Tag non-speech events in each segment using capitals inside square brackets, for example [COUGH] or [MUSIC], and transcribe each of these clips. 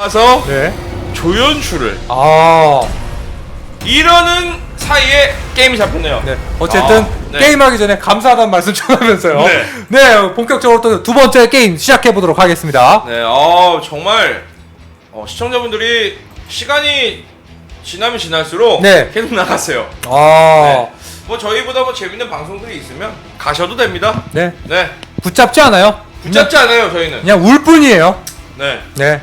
와서 네. 조연출을 아, 이러는 사이에 게임이 잡혔네요. 네. 어쨌든 아, 네. 게임하기 전에 감사하다는 말씀 전하면서요. 네. 네, 본격적으로 또 두 번째 게임 시작해 보도록 하겠습니다. 네, 어, 정말 어, 시청자분들이 시간이 지나면 지날수록 네. 계속 나갔어요. 아, 뭐 저희보다 뭐 재밌는 방송들이 있으면 가셔도 됩니다. 네. 네, 붙잡지 않아요. 붙잡지 않아요 저희는. 그냥 울 뿐이에요. 네, 네.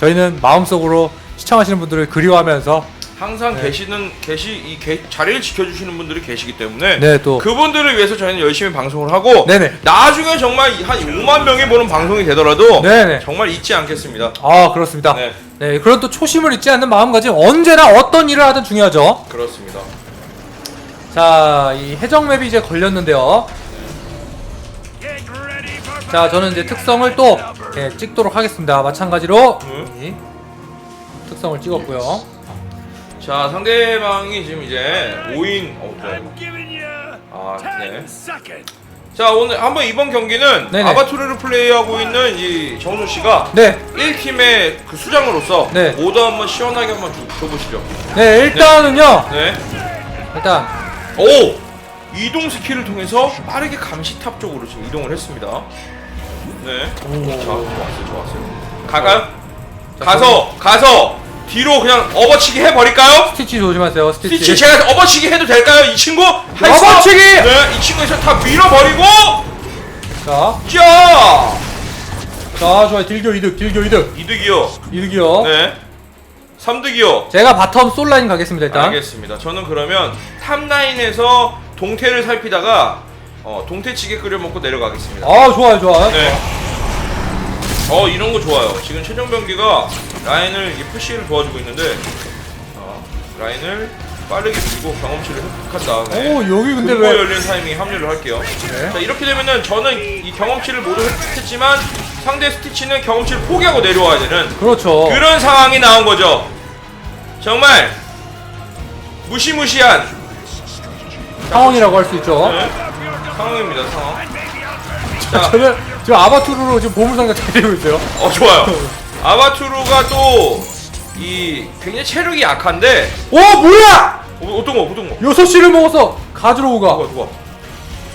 저희는 마음속으로 시청하시는 분들을 그리워하면서 항상 네. 계시는 계시 이 게- 자리를 지켜주시는 분들이 계시기 때문에 네, 또 그분들을 위해서 저희는 열심히 방송을 하고 네네. 나중에 정말 한 5만 명이 보는 방송이 되더라도 네네. 정말 잊지 않겠습니다. 아, 그렇습니다. 네, 네, 그런 또 초심을 잊지 않는 마음가짐 언제나 어떤 일을 하든 중요하죠. 그렇습니다. 자, 이 해적 맵이 이제 걸렸는데요. 자, 저는 이제 특성을 또 예, 찍도록 하겠습니다. 마찬가지로 음. 이 특성을 찍었고요. 자 상대방이 지금 이제 5인 어, 네. 아, 네. 자 오늘 한번 이번 경기는 네네. 아바투르를 플레이하고 있는 이 정수 씨가 네, 1팀의 그 수장으로서 네. 모두 한번 시원하게 한번 줘, 줘보시죠. 네 일단은요. 네. 일단 오 이동 스킬을 통해서 빠르게 감시탑 쪽으로 지금 이동을 했습니다. 네. 자 좋았어요, 좋았어요. 가가요? 자, 가서 가서 뒤로 그냥 업어치기 해버릴까요? 스티치 조심하세요. 스티치. 스티치 제가 업어치기 해도 될까요? 이 친구? 할수 없- 업어치기! 네, 이 친구에서 다 밀어버리고 자, 자 자, 좋아요. 딜교 이득, 딜교 이득, 이득이요. 이득이요. 네. 삼득이요. 제가 바텀 솔라인 가겠습니다. 일단. 알겠습니다. 저는 그러면 탑라인에서 동태를 살피다가 어, 동태찌개 끓여 먹고 내려가겠습니다. 아, 좋아요, 좋아요. 네. 어 이런 거 좋아요. 지금 최종 병기가 라인을 이 푸시를 도와주고 있는데 어, 라인을 빠르게 밀고 경험치를 획득한 다음에 오, 여기 근데 금고 왜? 열린 타이밍에 합류를 할게요. 네. 자 이렇게 되면은 저는 이 경험치를 모두 획득했지만 상대 스티치는 경험치를 포기하고 내려와야 되는 그렇죠. 그런 상황이 나온 거죠. 정말 무시무시한 상황이라고 할 수 있죠. 네, 상황입니다. 상황. 자, 저는 지금 아바투르로 지금 보물상자 잘 되고 있어요. 어 좋아요. [LAUGHS] 아바투르가 또 이 굉장히 체력이 약한데 오, 뭐야! 어, 어떤 거 어떤 거? 여섯 시를 먹어서 가즈로우가. 누가 누가?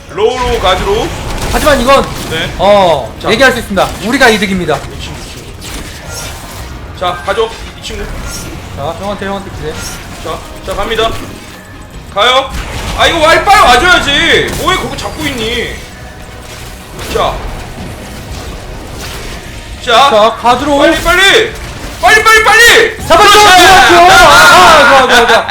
로우로 가즈로. 하지만 이건 네. 어 자. 얘기할 수 있습니다. 우리가 이득입니다. 이 친구, 이 친구. 자 가죠 이 친구. 자, 형한테 형한테 기대. 자, 자 갑니다. 가요. 아 이거 와이파이 와줘야지. 뭐해 거기 잡고 있니? 자, 자, 자, 가즈로우 빨리 빨리, 빨리 빨리 빨리. 잡았죠. 그렇지. 좋았죠. 아, 좋아, 좋아, 좋아.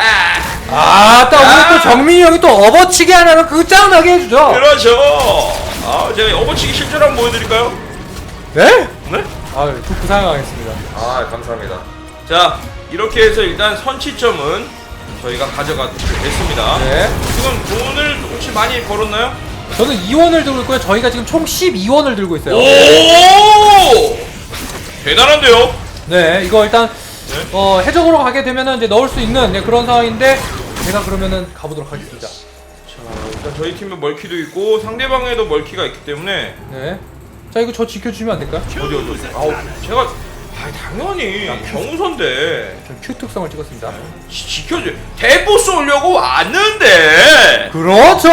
아, 딱 오늘 또 아. 정민이 형이 또 업어치기 하나는 그거 짱나게 해주죠. 그렇죠. 아, 제가 어버치기 실제로 한번 보여드릴까요? 네? 네? 아, 좋고 사용하겠습니다. 아, 감사합니다. 자, 이렇게 해서 일단 선취점은 저희가 가져가게 됐습니다. 네. 지금 돈을 혹시 많이 벌었나요? 저는 2원을 들고 있고요. 저희가 지금 총 12원을 들고 있어요. 오! 대단한데요? 네, 이거 일단 네. 어, 해적으로 가게 되면은 이제 넣을 수 있는 네, 그런 상황인데 제가 그러면은 가보도록 하겠습니다. 자, 일단 저희 팀에 멀키도 있고 상대방에도 멀키가 있기 때문에 네. 자, 이거 저 지켜주시면 안 될까요? 어디 어디 어디. 아우, 제가 아, 당연히 경우선데 전 Q 특성을 찍었습니다. 지- 지켜줘. 대보스 오려고 왔는데 그렇죠.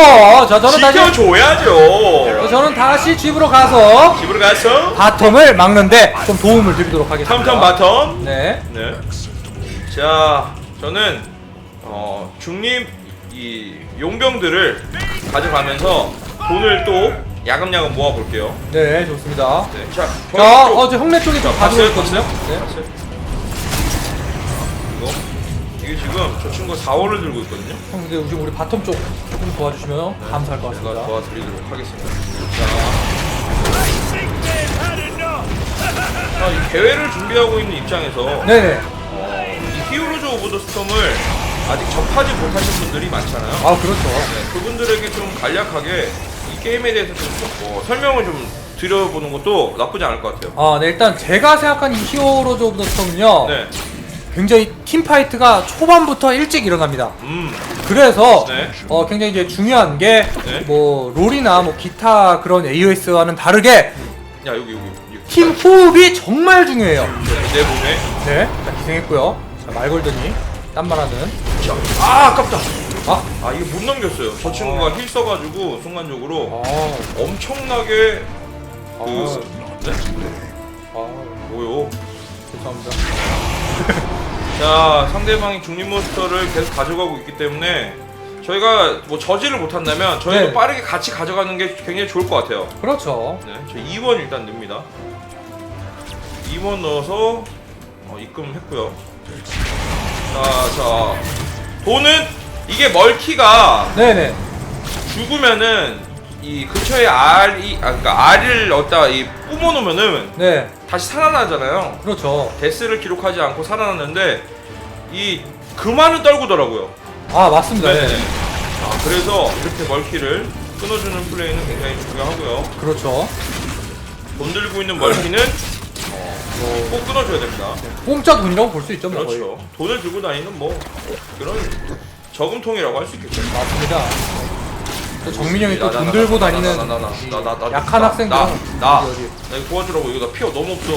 자, 저는 다시 지켜줘야죠. 저는 다시 집으로 가서 집으로 가서 바텀을 막는데 좀 도움을 드리도록 하겠습니다. 탐탐 바텀. 네. 네. 자, 저는 어, 중립 이 용병들을 가져가면서 돈을 또 야금야금 모아 볼게요. 네, 좋습니다. 네. 자, 자, 저 어, 저 형네 쪽에 좀 봤어요? 있거든요. 네. 봤어요? 이거 이게 지금 저 친구가 4월을 들고 있거든요. 형, 근데 지금 우리 바텀 쪽 조금 도와주시면 감사할 것 제가 같습니다. 도와드리도록 하겠습니다. 자, 자, 이 대회를 준비하고 있는 입장에서. 어, 이 히어로즈 오브 더 스톰을 아직 접하지 못하신 분들이 많잖아요. 아, 그렇죠. 네, 그분들에게 좀 간략하게 이 게임에 대해서 좀 어, 설명을 좀 드려보는 것도 나쁘지 않을 것 같아요. 아, 네, 일단 제가 생각한 이 히어로즈 오브 더 스톰은요. 네, 굉장히 팀파이트가 초반부터 일찍 일어납니다. 음, 그래서 네. 어, 굉장히 이제 중요한 게 네. 뭐 롤이나 뭐 기타 그런 AOS와는 다르게 야 여기 여기 여기 팀 호흡이 정말 중요해요. 내 몸에. 네, 자 기생했고요. 자 말걸더니 딴 말하는. 자, 아 아깝다. 아, 아 이게 못 넘겼어요. 저 친구가 힐 써가지고 순간적으로 아, 엄청나게 아, 그 네? 아, 뭐요? 죄송합니다. [LAUGHS] 자 상대방이 중립 몬스터를 계속 가져가고 있기 때문에 저희가 뭐 저지를 못한다면 저희도 네. 빠르게 같이 가져가는 게 굉장히 좋을 것 같아요. 그렇죠. 네, 저 2원 일단 넣습니다. 2원 넣어서 어, 입금했고요. 자, 자 돈은 이게 멀티가 네네. 죽으면은 이 근처에 알이 아 그러니까 알을 넣었다 이 뿜어 놓으면은 네, 다시 살아나잖아요. 그렇죠. 데스를 기록하지 않고 살아났는데 이 그만은 떨구더라고요. 아 맞습니다. 네. 아, 그래서 이렇게 멀티를 끊어주는 플레이는 굉장히 중요하고요. 그렇죠. 돈 들고 있는 멀티는 뭐 꼭 끊어줘야 됩니다. 공짜 돈이라고 볼 수 있죠. 뭐 거의. 그렇죠. 돈을 들고 다니는 뭐 그런 저금통이라고 할 수 있겠죠. 맞습니다. 또 정민이 형이 나, 또 나, 돈 나, 들고 다니는 약한 나, 학생들 나, 나. 어디 어디 나 이거 도와주라고 이거 나 피가 너무 없어.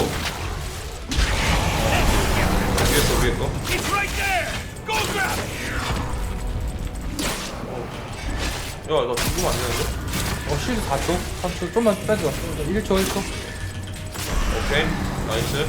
위에 거 위에 거. It's right there! Go grab it! 야, 나 죽으면 안 되는데? 어 실드 4초 3초 좀만 빼줘 1초 1초 오케이, 나이스.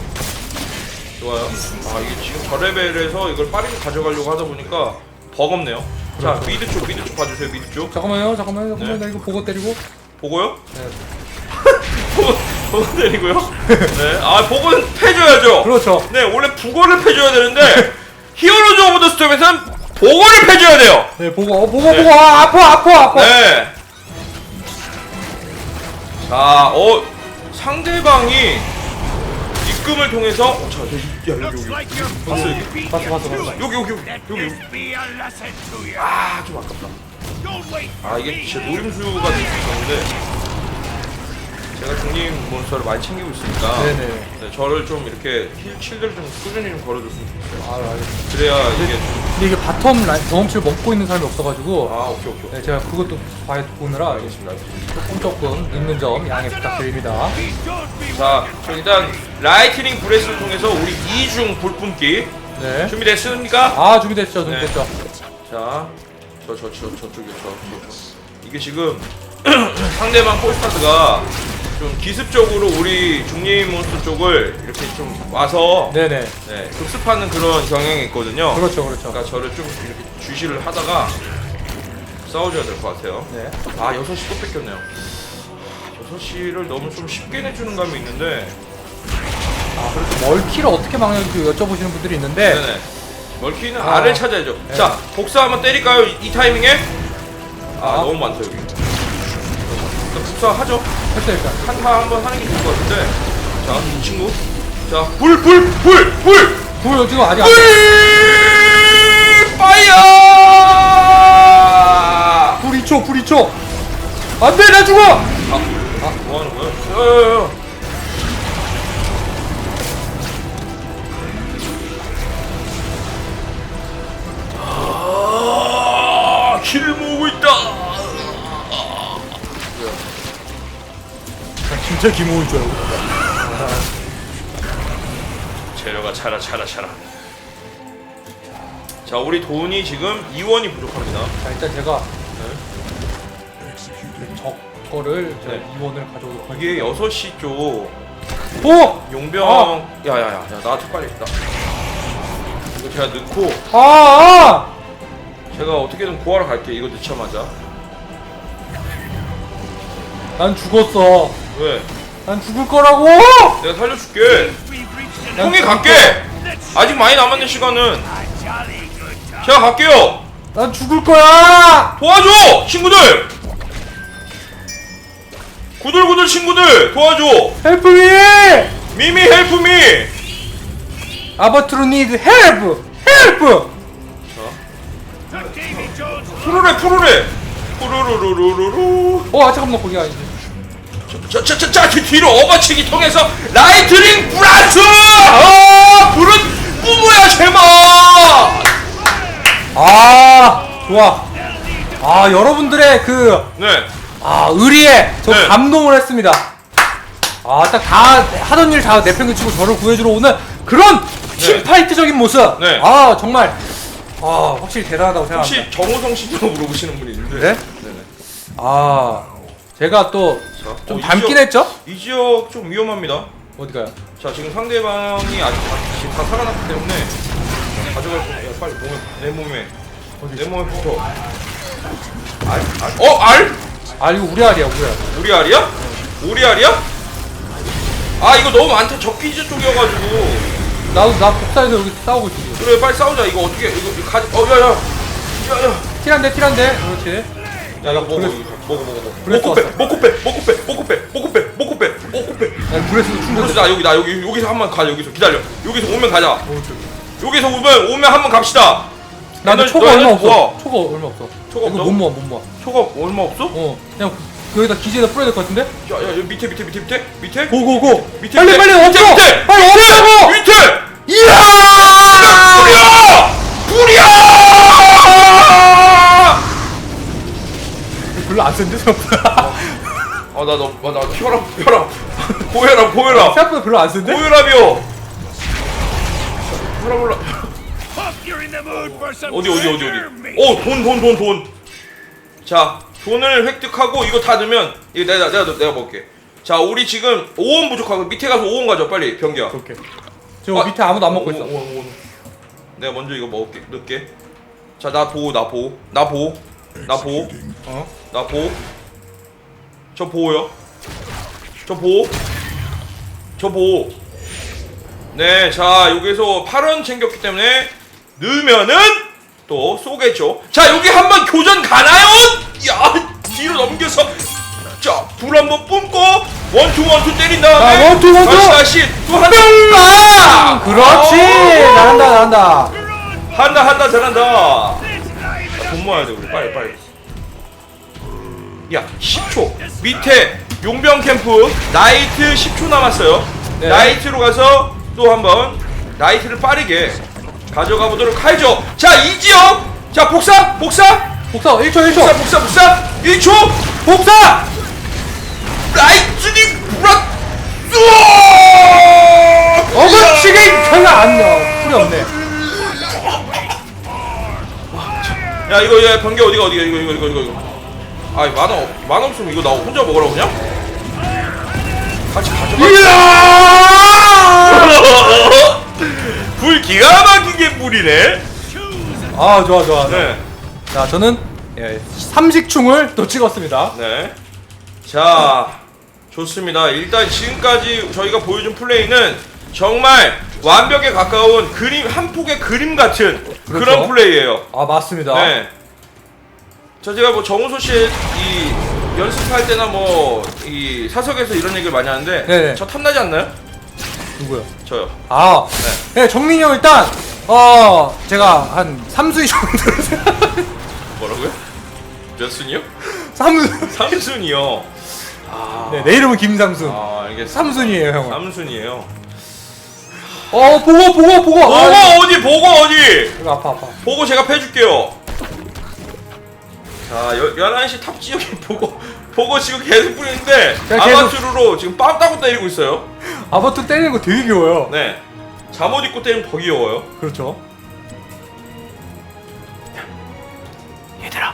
좋아요. 아, 이게 지금 저 레벨에서 이걸 빠르게 가져가려고 하다 보니까 버겁네요. 자, 미드 쪽, 미드 쪽 봐주세요, 미드 쪽. 잠깐만요 잠깐만요 잠깐만요 네. 나 이거 보고 때리고 보고요? 네. [LAUGHS] 보고, 보고 때리고요? 네. 아, 보고는 패줘야죠. 그렇죠 네, 원래 북어를 패줘야 되는데, [LAUGHS] 히어로즈 오브 더 스톰에서는 보고를 패줘야 돼요. 네 보고 어 보고 네. 보고 아 아파 아파 아파 네. 자, 어, 상대방이 입금을 통해서, 어, 자, 여기, 야, 여기, 여기. 봤어, 여기. 봤어, 봤어, 봤어. 여기, 여기, 여기, 여기. this be a lesson to you. 아, 좀 아깝다. 아, 이게. 진짜 노림수가 될수 있었는데, 제가 중립 몬스터를 많이 챙기고 있으니까, 네네 네, 저를 좀 이렇게 힐, 칠드를 좀 꾸준히 좀 걸어줬으면 좋겠어요. 아 알겠습니다 그래야 이게 좀, 근데 이게 바텀 라인 경험치를 먹고 있는 사람이 없어가지고 아, 오케이, 오케이. 오케이. 네 제가 그것도 봐야 보느라 알겠습니다. 알겠습니다. 조금 조금 늦는 점 양해 부탁드립니다 자, 저 일단 라이트닝 브레스를 통해서 우리 이중 불뿜기 네 준비됐습니까? 아 준비됐죠 네. 준비됐죠 자, 저, 저, 저, 저쪽이요, 저, 저, 저. 이게 지금 [CLEARS THROAT] 상대방 폴스타드가 좀 기습적으로 우리 중립 몬스터 쪽을 이렇게 좀 와서 네네 네, 급습하는 그런 경향이 있거든요. 그렇죠 그렇죠 그러니까 저를 좀 이렇게 주시를 하다가 싸워줘야 될 것 같아요. 네 아, 6시 또 뺏겼네요. 6시를 너무 좀 쉽게 내주는 감이 있는데 아 그렇죠 멀티를 어떻게 막는지 여쭤보시는 분들이 있는데 네네. 멀키는 아. 알을 찾아야죠. 네. 자, 복사 한번 때릴까요? 이, 이 타이밍에? 아, 아. 너무 많다, 여기. 복사 하죠? 했어 일단 한타 한번 하는 게 좋을 것 같은데. 자, 이 친구. 자, 불, 불, 불, 불! 불 지금 아직 안 불! 파이어! 불 2초 불 2초 안돼 나 죽어 아, 아, 뭐 하는 거야? 야, 야, 야. 진짜 김호인 줄 알고 재료가 차라 차라 차라. 자, 우리 돈이 지금 2원이 부족합니다. 자 일단 제가 적 거를 제가 네. 2원을 가져오도록 이게 하겠습니다 6시 쪽 오! 용병 야야야 야, 나한테 빨리 있다. 이거 제가 넣고 아! 아! 제가 어떻게든 구하러 갈게. 이거 넣자마자. 난 죽었어 왜? 난 죽을 거라고! 내가 살려줄게. 형이 갈게. 아직 많이 남았는 시간은. 제가 갈게요. 난 죽을 거야! 도와줘 친구들. 구들구들 친구들 도와줘. 헬프 미! 미미 헬프 미. 아바트로 니드 헬프! 헬프! 푸르레 푸르레. 푸르르르르르. 어 아, 잠깐만 거기 아니지 자자자자 뒤로 어버치기 통해서 라이트닝 브라스. 아 불은 뿜어야 제맛. 아 좋아 아 여러분들의 그 네. 아 의리에 저 네. 감동을 했습니다 아 딱 다 하던 일 다 내팽개치고 저를 구해주러 오는 그런 팀 파이트적인 모습. 네. 아 정말 아 확실히 대단하다고 생각합니다. 혹시 정우성 씨도 물어보시는 분이 있는데. 네? 네네. 아 제가 또좀 어, 이 닮긴 지역- 했죠? 이 지역 좀 위험합니다. 어디가요? 자 지금 상대방이 아직 다, 지금 다 살아났기 때문에 자, 가져갈 거. 야 빨리 몸에 내 몸에 어디 내? 몸에 붙어. 알? 알? 어 알? 아 이거 우리 알이야 우리 알. 우리 알이야? 우리 알이야? 아 이거 너무 많다 적기지 쪽이어가지고 나도 나 복사해서 여기 싸우고 있어. 지금. 그래 빨리 싸우자 이거 어떻게 이거, 이거 가지 어 야야 야야 티란데 티란데 그렇지. 야 이거 먹어. 이거 먹어 먹어 먹어 먹고 빼 왔어. 먹고 빼 먹고 빼 먹고 빼 먹고 빼 먹고 빼 먹고 빼야 브레스도 충전. 그래서 나 여기 나 여기 여기서 한 번 가자 여기서 기다려 여기서 오면 가자 어. 여기서 오면 오면 한 번 갑시다 너네- 초가 얼마 없어. 초가 얼마 없어. 초가 이거 없다고? 못 모아 못 모아. 초가 얼마 없어? 어 그냥 여기다 기지에다 뿌려야 될 것 같은데? 야야 밑에 밑에 밑에 밑에 밑에 고고고. 밑에 빨리 밑에, 빨리 밑에. 밑에! 빨리 엎으 별로 안 센데 생각보다. 아나너나 혈압 혈압. 고혈압 고혈압. 생각보다 별로 안 센데? 고혈압이요. 혈압 올라. 어디 어디 어디 어디? mate. 어돈 돈 돈 돈 자 돈을 획득하고 이거 다 넣으면 이거 내가 내가 내가 먹을게. 자 우리 지금 5원 부족하고 밑에 가서 5원 가져 빨리. 병기야. 오케이. 저 아, 밑에 아무도 안 먹고 있어. 5원 5원 내가 먼저 이거 먹을게. 넣을게. 자나 보호 나 보호 나 보호 나 보호 어? 나 보호 저 보호요 저 보호 저 보호 네 자 여기서 8원 챙겼기 때문에 넣으면은 또 쏘겠죠 자 여기 한번 교전 가나요? 야 뒤로 넘겨서 자 불 한번 뿜고 원투 원투 때린 다음에 자, 원투, 원투! 다시 다시 또한 아! 그렇지. 잘한다 잘한다. 한다 한다 잘한다 돈 모아야 돼 우리 빨리 빨리 야 10초 밑에 용병 캠프 나이트 10초 남았어요 네. 나이트로 가서 또 한번 나이트를 빠르게 가져가 보도록 하죠 자 이지영 자 복사 복사 복사 1초 복사 1초. 복사 복사 1초 복사. 라이트닝 브라 어거치기 별로 안 넣어. 풀이 없네. 야 이거 야 변기 어디가 어디가 이거 이거 이거 이거 이거 아이 만원 없- 만원 없으면 이거 나 혼자 먹으라고 그냥? 같이 가져가 [LAUGHS] 불 기가 막히게 뿌리네 아 좋아 좋아. 네 자 저는 예, 삼식충을 또 찍었습니다. 네. 자, 좋습니다. 일단 지금까지 저희가 보여준 플레이는 정말 완벽에 가까운 그림 한 폭의 그림 같은 그런 그렇죠. 플레이예요. 아 맞습니다. 네. 저 제가 뭐 정우소 씨의 이 연습할 때나 뭐 이 사석에서 이런 얘기를 많이 하는데 네네. 저 탐나지 않나요? 누구요? 저요. 아, 네. 정민이 형 일단 어 제가 한 3순위 정도 [LAUGHS] 뭐라고요? 몇 순이요? 3순 삼순이요. 아, 네, 내 이름은 김삼순 아 알겠습니다. 3순위에요 형은 삼순이에요. 어 보고 보고 보고 보고 아, 어디 보고 어디? 이거 아파 아파 보고 제가 패줄게요. 자, 여, 11시 탑 지역에 [LAUGHS] 보고, 보고 지금 계속 뿌리는데, 계속- 아마추르로 지금 빰 따고 때리고 있어요. 아바투 때리는 거 되게 귀여워요 네. 잠옷 입고 때리면 더 귀여워요. 그렇죠 얘들아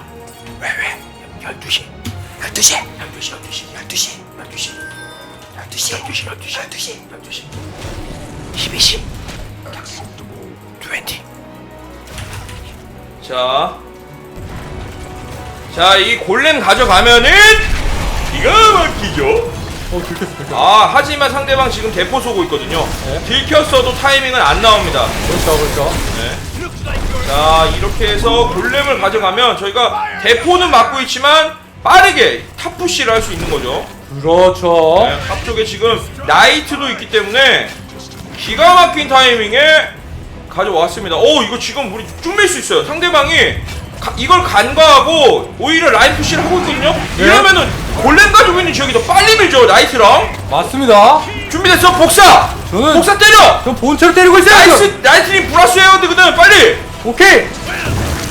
왜 왜? 12시 12시 12시 12시 12시 12시 12시 12시 12시 12시 12시 12시 20 자. 자, 이 골렘 가져가면은, 기가 막히죠? 어 들켰어 들켰어 아, 하지만 상대방 지금 대포 쏘고 있거든요. 네. 들켰어도 타이밍은 안 나옵니다. 그렇죠 그렇죠 네. 자 이렇게 해서 골렘을 가져가면 저희가 대포는 막고 있지만 빠르게 탑푸시를 할 수 있는 거죠 그렇죠 네, 탑 쪽에 지금 나이트도 있기 때문에 기가 막힌 타이밍에 가져왔습니다. 오 이거 지금 우리 쭉밀수 있어요. 상대방이 가- 이걸 간과하고 오히려 라인 푸시를 하고 있거든요? 네. 이러면은 골렘 가지고 있는 지역이 더 빨리 밀죠 나이트랑. 맞습니다. 준비됐어? 복사! 저는- 복사 때려! 전 본체를 때리고 있어요 나이스. 나이트님 브라스해야 되거든 빨리! 오케이.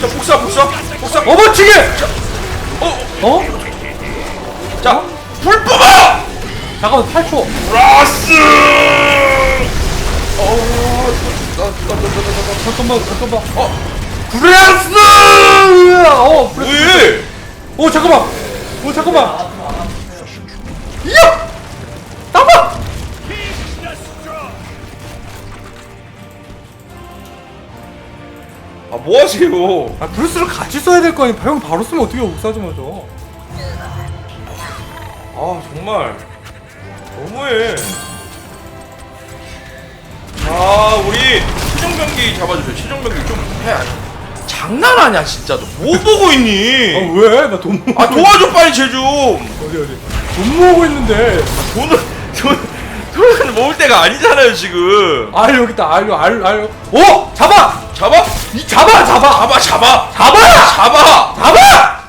자 복사 복사 복사. 어버치기! 어, 어? 자, 불 뽑아! 잠깐만 8초. 브라스! 잠깐만 잠깐만. 어, 브레스! 어 브레스. 왜? 오 잠깐만. 오 잠깐만. 이야! 나봐. 아, 뭐 하세요? 아 브레스를 같이 써야 될 거 아니. 형 바로 쓰면 어떻게 맞아. 아, 정말. 너무해. 아, 우리 최종병기 잡아주세요. 최종병기 좀 해. 장난하냐, 진짜. 너뭐 보고 있니? 아 왜? 나 돈 모으고 아, 도와줘, 빨리, 쟤 좀. 어디 어디. 돈 모으고 있는데. 돈을, 돈, 돈을 모을 때가 아니잖아요, 지금. 알 여기 있다. 알 알, 알. 오! 잡아! 잡아? 이 잡아 잡아. 잡아, 잡아! 잡아! 잡아! 잡아!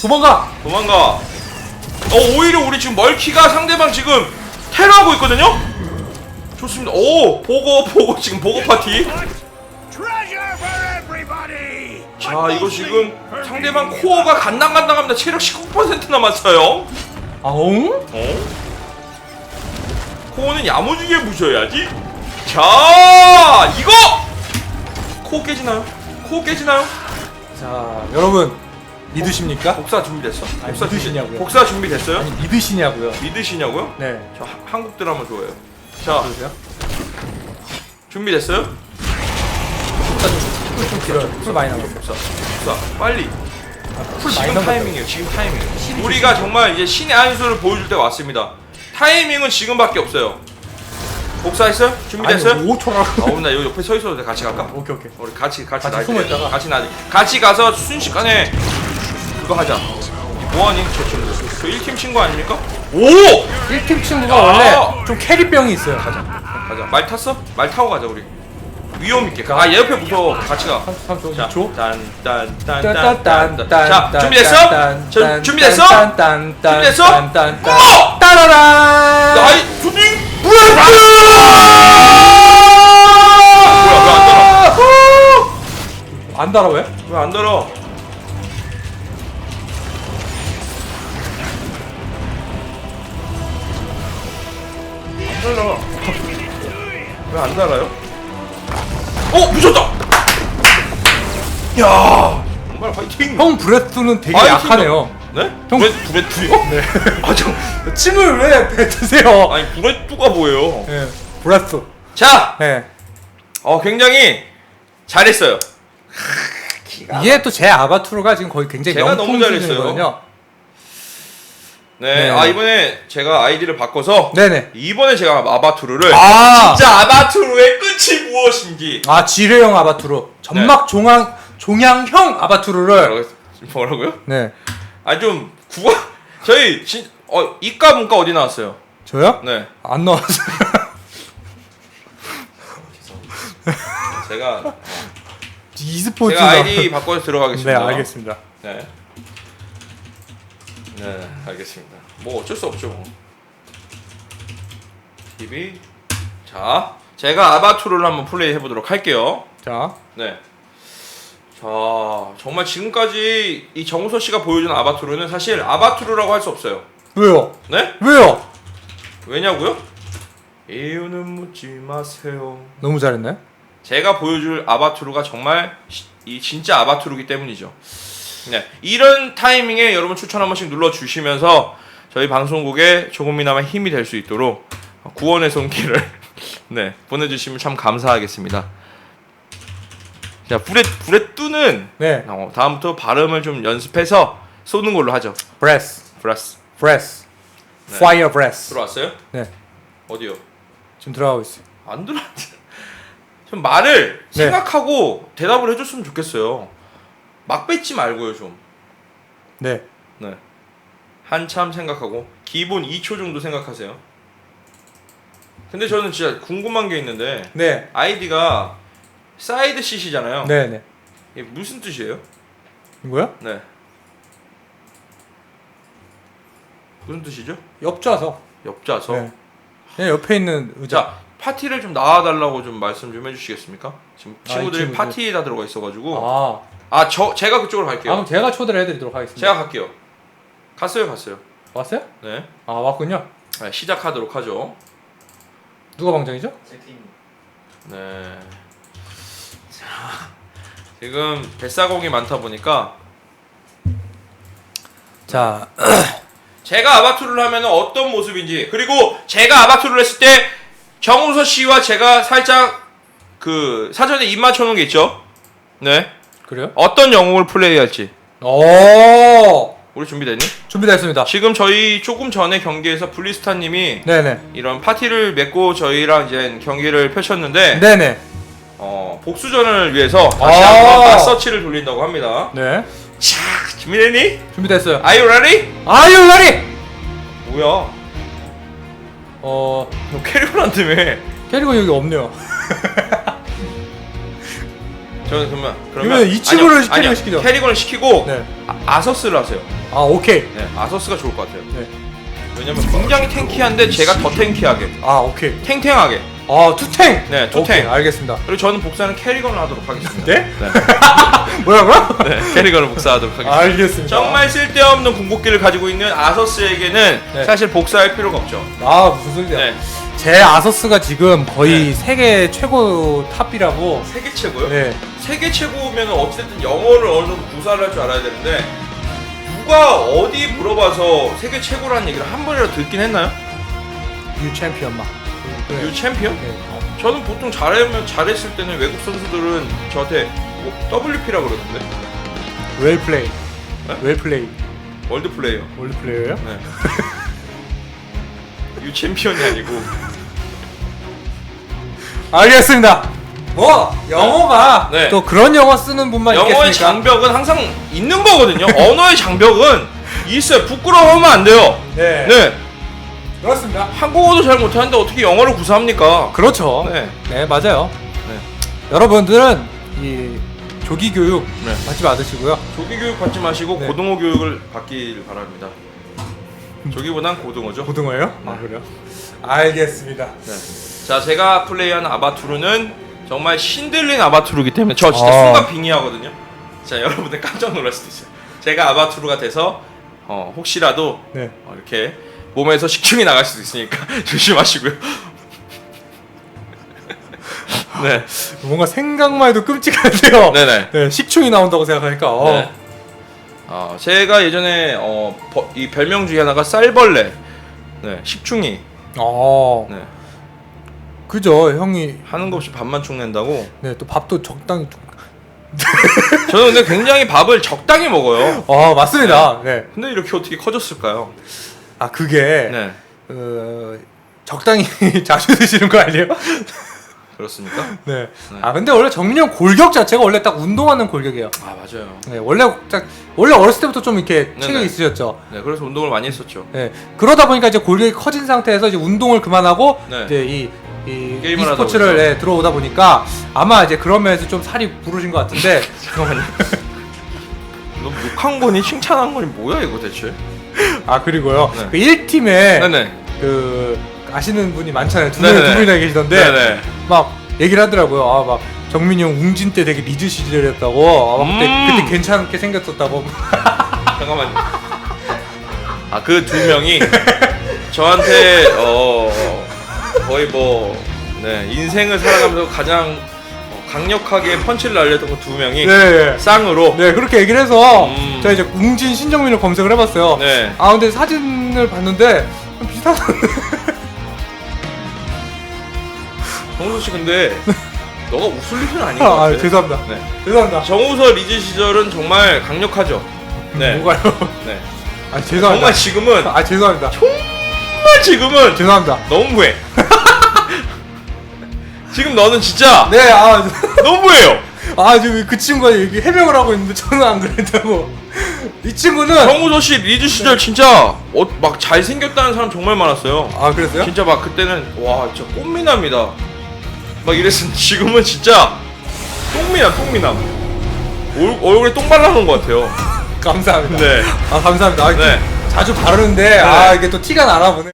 도망가. 도망가. 어, 오히려 우리 지금 멀키가 상대방 지금 테러하고 있거든요? 좋습니다. 오, 보고, 보고, 지금 보고 파티. 자, 이거 지금 상대방 코어가 간당간당합니다. 체력 19% 남았어요. 아웅? 어? 코어는 야무지게 부셔야지. 자, 이거! 코 깨지나요? 코 깨지나요? 자 여러분 믿으십니까? 복사 준비됐어. 아니, 복사 준비- 믿으시냐고요? 복사 준비됐어요? 아니 믿으시냐고요? 믿으시냐고요? 네. 저 하- 한국 드라마 좋아해요. 자? 준비됐어요? 좀 길어요. 풀 많이. 복사, 복사, 빨리. 풀 많이 지금. 타이밍이에요. 지금 타이밍. 우리가 정말 이제 신의 한 수를 보여줄 때 왔습니다. 타이밍은 지금밖에 없어요. 복사했어요? 준비됐어요? 5초라고. 아, 오늘 나 여기 옆에 서 있어도 돼. 같이 갈까? 오케이 오케이. 우리 같이 같이 같이 나 숨어 있다가. 같이 나 같이 가서 순식간에 그거 하자. 뭐하니 저 친구? 저 1팀 친구 아닙니까? 오! 1팀 친구가 야! 원래 좀 캐리병이 있어요. 가자. 가자. 말 탔어? 말 타고 가자 우리. 위험 있게. 아, 얘 옆에 무서워. 같이 가. 3초, 자, 2초. 딴딴딴딴딴. 자, 준비됐어? 저 준비됐어? 준비됐어? 어! 따라란. 나이 준비. 안 달아 왜? 왜 안 달아? 달아. 왜안 달아요? 어, 미쳤다. 야, 정말 파이팅. 형 브레스는 되게 아이, 약하네요. 네? 형- 브레 브레투요? 네. 아, 저 침을 왜 뱉으세요? 아니 브레투가 뭐예요? 네, 브레스. 자, 네. 어 굉장히 잘했어요. 이게 또 제 아바투르가 지금 거의 굉장히 제가 명품 너무 잘했어요. 수준이거든요. 네, 네. 아 이번에 제가 아이디를 바꿔서 네네. 이번에 제가 아바투르를 아. 진짜 아바투르의 끝이 무엇인지 아 지뢰형 아바투르. 점막 종양 종양형 아바투르를. 뭐라고, 뭐라고요? 네. 아좀 국어 저희 진, 어 이과 문과 어디 나왔어요? 저요? 네, 안 나왔어요. 제가 [LAUGHS] e스포츠. 제가 아이디 바꿔서 들어가겠습니다. 네 알겠습니다. 네. 네, 알겠습니다. 뭐 어쩔 수 없죠. 뭐. TV. 자, 제가 아바투르를 한번 플레이 해보도록 할게요. 자. 네. 자, 정말 지금까지 이 정우서 씨가 보여준 아바투르는 사실 아바투르라고 할 수 없어요. 왜요? 네? 왜요? 왜냐고요? 이유는 묻지 마세요. 너무 잘했나요? 제가 보여줄 아바투르가 정말 시- 이 진짜 아바투르기 때문이죠. 네, 이런 타이밍에 여러분 추천 한 번씩 눌러 주시면서 저희 방송국에 조금이나마 힘이 될 수 있도록 구원의 손길을 [LAUGHS] 네 보내주시면 참 감사하겠습니다. 자, 불에 불에 뜨는 네. 어, 다음부터 발음을 좀 연습해서 쏘는 걸로 하죠. 브레스. 브라스 브레스. 네. 파이어 브레스. 들어왔어요? 네. 어디요? 지금 들어가고 있어요. 안 들어. [LAUGHS] 좀 말을 네. 생각하고 대답을 해줬으면 좋겠어요. 막 뱉지 말고요 좀. 네. 네. 한참 생각하고 기본 2초 정도 생각하세요. 근데 저는 진짜 궁금한 게 있는데 네. 아이디가 사이드 쉿이잖아요. 네, 네. 이게 무슨 뜻이에요? 이거요? 네. 무슨 뜻이죠? 옆좌석. 옆좌석. 네. 그냥 옆에 있는 의자. 자 파티를 좀 나와달라고 좀 말씀 좀 해주시겠습니까? 지금 아, 이 친구들이 친구들. 파티에 다 들어가 있어가지고 아. 아 저 제가 그쪽으로 아, 갈게요. 그럼 제가 초대를 해드리도록 하겠습니다. 제가 갈게요. 갔어요, 갔어요. 왔어요? 네, 아, 왔군요. 네, 시작하도록 하죠. 누가 방장이죠? 네. 자, 지금 뱃사공이 많다 보니까 자, [CLEARS THROAT] 제가 아바투를 하면 어떤 모습인지 그리고 제가 아바투를 했을 때 정우서 씨와 제가 살짝 그 사전에 입 맞춰놓은 게 있죠. 네. 그래요? 어떤 영웅을 플레이할지 오, 우리 준비됐니? 준비됐습니다. 지금 저희 조금 전에 경기에서 블리스타님이 네네. 이런 파티를 맺고 저희랑 이제 경기를 펼쳤는데 네네. 어, 복수전을 위해서 다시 아. 한번 맞서치를 돌린다고 합니다. 네. 자, 준비됐니? 준비됐어요. Are you ready? Are you ready? 뭐야? 어, 너 때문에. 캐리건 여기 없네요. [LAUGHS] 저는 그러면 그러면 그러면 이 친구를 아니요. 시키죠. 캐리건을 시키고 네. 아, 서스를 하세요. 아, 오케이. 네, 아서스가 좋을 것 같아요. 네. 왜냐면 굉장히 탱키한데 제가 더 탱키하게, 아, 오케이. 탱탱하게. 아, 투탱. 네, 투탱. 오케이, 알겠습니다. 그리고 저는 복사는 캐리건을 하도록 하겠습니다. 네? 네, [LAUGHS] 뭐라고요? [LAUGHS] 네, 캐리건을 복사하도록 하겠습니다. 알겠습니다. 정말 쓸데없는 궁극기를 가지고 있는 아서스에게는 네. 사실 복사할 필요가 없죠. 아, 무슨 소리야. 네, 제 아서스가 지금 거의 네. 세계 최고 탑이라고. 세계 최고요? 네. 세계 최고면 어찌됐든 영어를 어느 정도 구사를 할 줄 알아야 되는데 누가 어디 물어봐서 세계 최고라는 얘기를 한 번이라도 듣긴 했나요? 유 챔피언 막. 그래. 유 챔피언? 네. 저는 보통 잘하면 잘했을 때는 외국 선수들은 저한테 뭐 WP라 그러던데 웰 플레이. 네? 웰 플레이. 월드 플레이어. 월드 플레이어요? 네. 유 챔피언이 아니고 알겠습니다. 뭐 영어가 네. 또 그런 영어 쓰는 분만 영어의 있겠습니까? 장벽은 항상 있는 거거든요. [LAUGHS] 언어의 장벽은 있어요. 부끄러워하면 안 돼요. 네. 네. 그렇습니다. 한국어도 잘 못하는데 어떻게 영어를 구사합니까? 그렇죠. 네. 네, 맞아요. 네. 여러분들은 이 조기 교육 네. 받지 마시고요. 조기 교육 받지 마시고 네. 고등어 교육을 받길 바랍니다. 조기보단 고등어죠. 고등어예요? 아 그래요? 알겠습니다. 네. 자, 제가 플레이한 아바투르는 정말 신들린 아바투르기 때문에 저 진짜 아. 순간 빙의하거든요. 자, 여러분들 깜짝 놀랄 수도 있어요. 제가 아바투르가 돼서 어, 혹시라도 네. 어, 이렇게 몸에서 식충이 나갈 수도 있으니까 [LAUGHS] 조심하시고요. [LAUGHS] 네. 뭔가 생각만 해도 끔찍한데요. 네네. 네, 식충이 나온다고 생각하니까 어. 네. 어, 제가 예전에 어, 버- 이 별명 중에 하나가 쌀벌레. 네, 식충이. 어. 네. 그죠, 형이 하는 거 없이 밥만 축낸다고. 네, 또 밥도 적당히 좀- [LAUGHS] 저는 근데 굉장히 밥을 적당히 먹어요. 어, 맞습니다. 네. 근데 이렇게 어떻게 커졌을까요? 아, 그게 네. 어, 적당히 [LAUGHS] 자주 드시는 거 아니에요? 그렇습니까? [LAUGHS] 네. 아, 근데 원래 정민이 형 골격 자체가 원래 딱 운동하는 골격이에요. 아, 맞아요. 네, 원래 딱 원래 어렸을 때부터 좀 이렇게 체격이 네네. 있으셨죠. 네, 그래서 운동을 많이 했었죠. 네. 그러다 보니까 이제 골격이 커진 상태에서 이제 운동을 그만하고 네. 이제 이, 이 게임을 하다 e스포츠를 보니까. 네, 들어오다 보니까 아마 이제 그런 면에서 좀 살이 부르신 것 같은데 [LAUGHS] 잠깐만요. 너 욕한 거니 칭찬한 거니 뭐야 이거 대체? 아 그리고요 네. 그 1팀에 네네. 그 아시는 분이 많잖아요 두, 네네. 분, 두 분이나 계시던데 네네. 막 얘기를 하더라고요 아 막 정민이 형 웅진 때 되게 리즈 시절이었다고 아, 막 그때, 음. 그때 괜찮게 생겼었다고 [LAUGHS] 잠깐만요. 아 그 두 명이 저한테 어 거의 뭐 네, 인생을 살아가면서 가장 어, 강력하게 펀치를 날렸던 그 두 명이 네. 쌍으로 네 그렇게 얘기를 해서 음. 제가 이제 웅진 신정민을 검색을 해봤어요 네. 아 근데 사진을 봤는데 좀 비슷하던데 [LAUGHS] 정우서 씨 근데 너가 웃을 일은 아닌 것 아, 같아. 아 죄송합니다 네. 죄송합니다 정우서 리즈 시절은 정말 강력하죠. 네. 뭐가요? 네. 아 죄송합니다 정말 지금은 아 죄송합니다 정말 지금은 죄송합니다 너무해. [LAUGHS] 지금 너는 진짜 [LAUGHS] 네 아 너무해요. 아 지금 그 친구가 얘기 해명을 하고 있는데 저는 안 그랬다고 이 친구는 정우서 씨 리즈 시절 진짜 어, 막 잘생겼다는 사람 정말 많았어요. 아 그랬어요? 진짜 막 그때는 와 진짜 꽃미남이다. 막 이랬는데 지금은 진짜 똥미남 똥미남. 얼, 얼굴에 똥 발라놓은 것 같아요. [LAUGHS] 감사합니다 네. 아 감사합니다 아, 네. 자주 바르는데 아 이게 또 티가 나나 보네